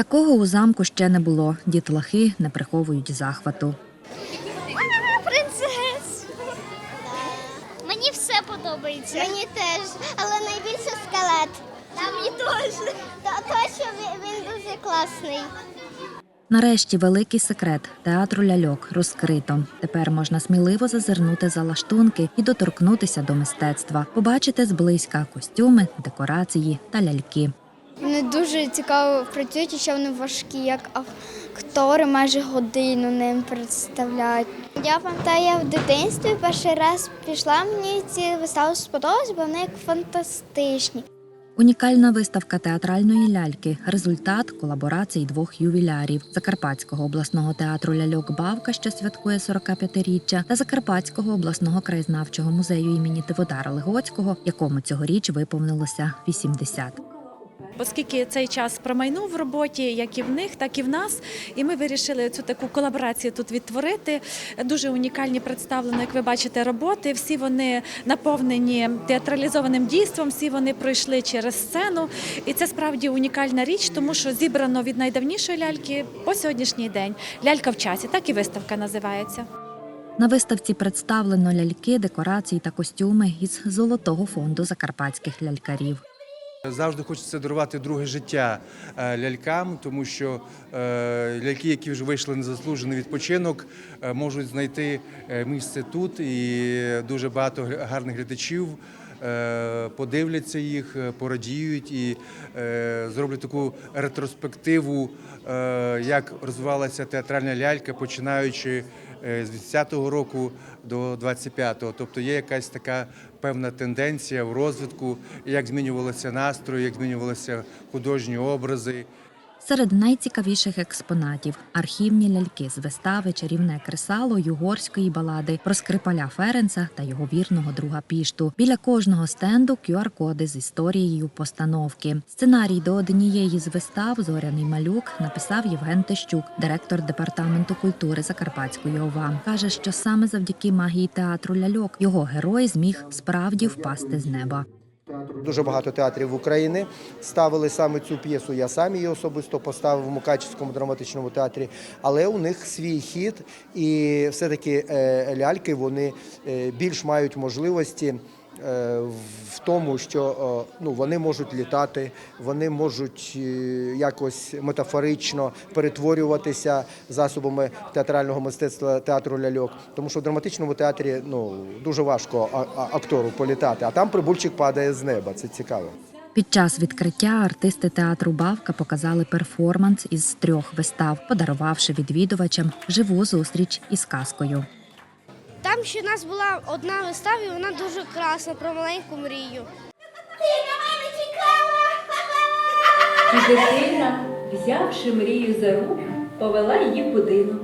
Такого у замку ще не було. Дітлахи не приховують захвату. Принцес. Мені все подобається. Мені теж, але найбільше скелет. Мені теж. То, що він, він дуже класний. Нарешті великий секрет театру ляльок розкрито. Тепер можна сміливо зазирнути за лаштунки і доторкнутися до мистецтва, побачити зблизька костюми, декорації та ляльки. Вони дуже цікаво працюють, і ще вони важкі, як актори майже годину ним представляють. Я пам'ятаю, я в дитинстві перший раз пішла, мені ці вистави сподобалось, бо вони як фантастичні. Унікальна виставка театральної ляльки результат колаборації двох ювілярів Закарпатського обласного театру ляльок Бавка, що святкує 45-річчя, та Закарпатського обласного краєзнавчого музею імені Тиводара Легоцького, якому цьогоріч виповнилося 80. Оскільки цей час промайнув в роботі, як і в них, так і в нас. І ми вирішили цю таку колаборацію тут відтворити. Дуже унікальні представлені, як ви бачите, роботи. Всі вони наповнені театралізованим дійством, всі вони пройшли через сцену. І це справді унікальна річ, тому що зібрано від найдавнішої ляльки по сьогоднішній день. Лялька в часі, так і виставка називається. На виставці представлено ляльки, декорації та костюми із золотого фонду закарпатських лялькарів. Завжди хочеться дарувати друге життя е, лялькам, тому що е, ляльки, які вже вийшли на заслужений відпочинок, е, можуть знайти місце тут, і дуже багато гарних глядачів подивляться їх, порадіють і зроблять таку ретроспективу, як розвивалася театральна лялька, починаючи з 20-го року до 25-го. Тобто є якась така певна тенденція в розвитку, як змінювалися настрої, як змінювалися художні образи. Серед найцікавіших експонатів архівні ляльки з вистави Чарівне кресало югорської балади про Скрипаля Ференца та його вірного друга Пішту. Біля кожного стенду QR-коди з історією постановки. Сценарій до однієї з вистав Зоряний малюк написав Євген Тещук, директор департаменту культури Закарпатської ОВА. каже, що саме завдяки магії театру ляльок його герой зміг справді впасти з неба. Дуже багато театрів України ставили саме цю п'єсу. Я сам її особисто поставив в Мукачівському драматичному театрі, але у них свій хід, і все-таки е, ляльки вони е, більш мають можливості. Е, В тому, що е, ну вони можуть літати, вони можуть е, якось метафорично перетворюватися засобами театрального мистецтва театру ляльок. Тому що в драматичному театрі ну дуже важко актору політати, а там прибульчик падає з неба. Це цікаво. Під час відкриття артисти театру Бавка показали перформанс із трьох вистав, подарувавши відвідувачам живу зустріч із казкою. Там ще у нас була одна вистава, і вона дуже красна про маленьку мрію. І дитина, взявши мрію за руку, повела її в будинок.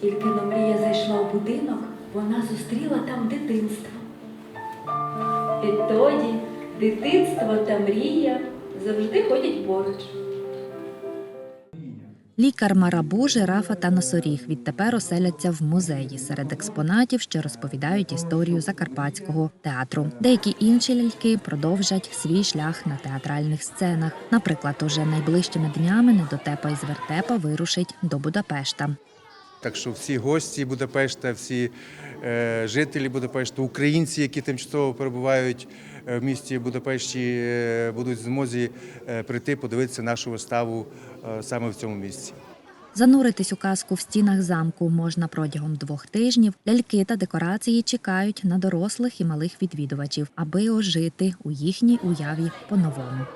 Тільки но мрія зайшла в будинок, вона зустріла там дитинство. Відтоді дитинство та мрія завжди ходять поруч. Лікар Марабу, жирафа та носоріг відтепер оселяться в музеї серед експонатів, що розповідають історію закарпатського театру. Деякі інші ляльки продовжать свій шлях на театральних сценах. Наприклад, уже найближчими днями недотепа із вертепа вирушить до Будапешта. Так що всі гості Будапешта, всі е, жителі Будапешта, українці, які тимчасово перебувають е, в місті Будапешті, е, будуть в змозі прийти подивитися нашу виставу саме в цьому місці. Зануритись у казку в стінах замку можна протягом двох тижнів. Ляльки та декорації чекають на дорослих і малих відвідувачів, аби ожити у їхній уяві по-новому.